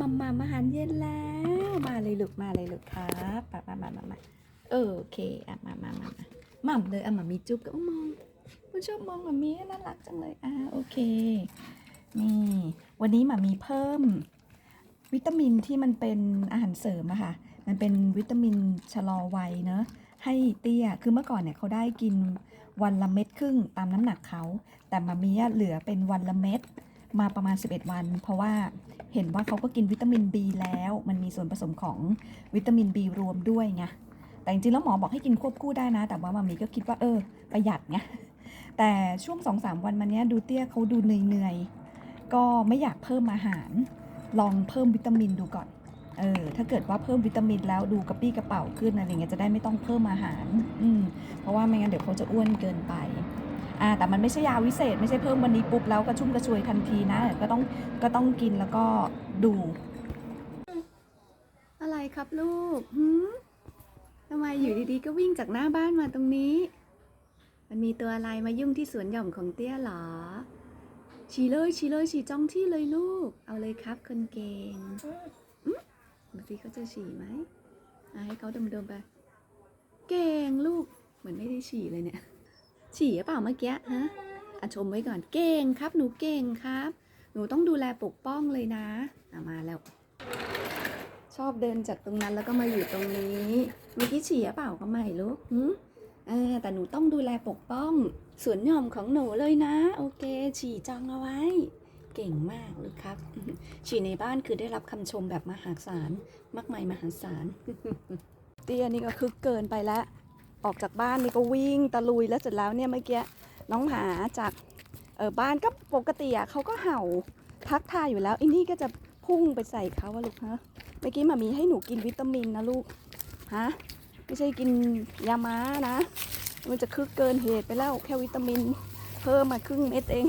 มัมมัมอาหารเย็นแล้ว มาเลยลูกมาเลยลูกครับมามามามามาโอเคอะมามามามาหม่ำเลยอะหม่ำมีจุ๊บก็มองคุณชอบมองหม่ำมีน่ารักจังเลยอะโอเค นี่วันนี้หม่ำมีเพิ่ม วิตามินที่มันเป็นอาหารเสริมอะค่ะ มันเป็นวิตามินชะลอวัยเนอะให้เตี้ย คือเมื่อก่อนเนี่ยเขาได้กินวันละเม็ดครึ่งตามน้ำหนักเขา แต่มามีเหลือเป็นวันละเม็ด มาประมาณ 11 วัน เพราะว่าเห็นว่าเขาก็กินวิตามิน B แล้ว มันมีส่วนผสมของวิตามิน B รวมด้วยไงแต่จริงๆแล้วหมอบอกให้กินควบคู่ได้นะ แต่ว่ามามีก็คิดว่าเออ ประหยัดไงแต่ช่วง 2-3 วันมาเนี้ยดูเตี้ยเขาดูเหนื่อยๆก็ไม่อยากเพิ่มอาหาร ลองเพิ่มวิตามินดูก่อนเออถ้าเกิดว่าเพิ่มวิตามินแล้วดูกระปี้กระเป๋าขึ้นอะไรเงี้ยจะได้ไม่ต้องเพิ่มอาหาร อืมเพราะว่าไม่งั้นเดี๋ยวเขาจะอ้วนเกินไป อ่าแต่มันไม่ใช่ยาวิเศษ ไม่ใช่เพิ่มวันนี้ปุ๊บแล้วกระชุ่มกระชวยทันทีนะ ก็ต้องก็ต้องกินแล้วก็ดู อะไรครับลูกหืมทำไมอยู่ดีๆ ก็วิ่งจากหน้าบ้านมาตรงนี้ มันมีตัวอะไรมายุ่งที่สวนหย่อมของเตี้ยเหรอฉี่เลยฉี่เลยฉี่จ้องที่เลยลูก เอาเลยครับคนเก่งอืมดูสิเขาจะฉี่ไหมให้เขาดมๆไป เก่งลูก เหมือนไม่ได้ฉี่เลยเนี่ย ฉี่หรือเปล่าเมื่อกี้ฮะอะชมไว้ก่อนเก่งครับ หนูเก่งครับ หนูต้องดูแลปกป้องเลยนะอะมาแล้ว ชอบเดินจากตรงนั้นแล้วก็มาอยู่ตรงนี้ เมื่อกี้ฉี่หรือเปล่าก็ไม่รู้หืมเออแต่หนูต้องดูแลปกป้องสวนหย่อมของหนูเลยนะ โอเค ฉี่จองเอาไว้ เก่งมากเลยครับ ฉี่ในบ้านคือได้รับคำชมแบบมหาศาลมากมายมหาศาลเตี้ยนี่ก็คือเกินไปแล้ว ออกจากบ้านนี่ก็วิ่งตะลุยแล้วเสร็จแล้วเนี่ยเมื่อกี้น้องหมาจากเออบ้านก็ปกติอะเขาก็เห่าทักทายอยู่แล้วไอ้นี่ก็จะพุ่งไปใส่เขาว่าลูกฮะเมื่อกี้มามีให้หนูกินวิตามินนะลูกฮะไม่ใช่กินยาม้านะ มันจะคึกเกินเหตุไปแล้วแค่วิตามิน เพิ่มมาครึ่งเม็ดเอง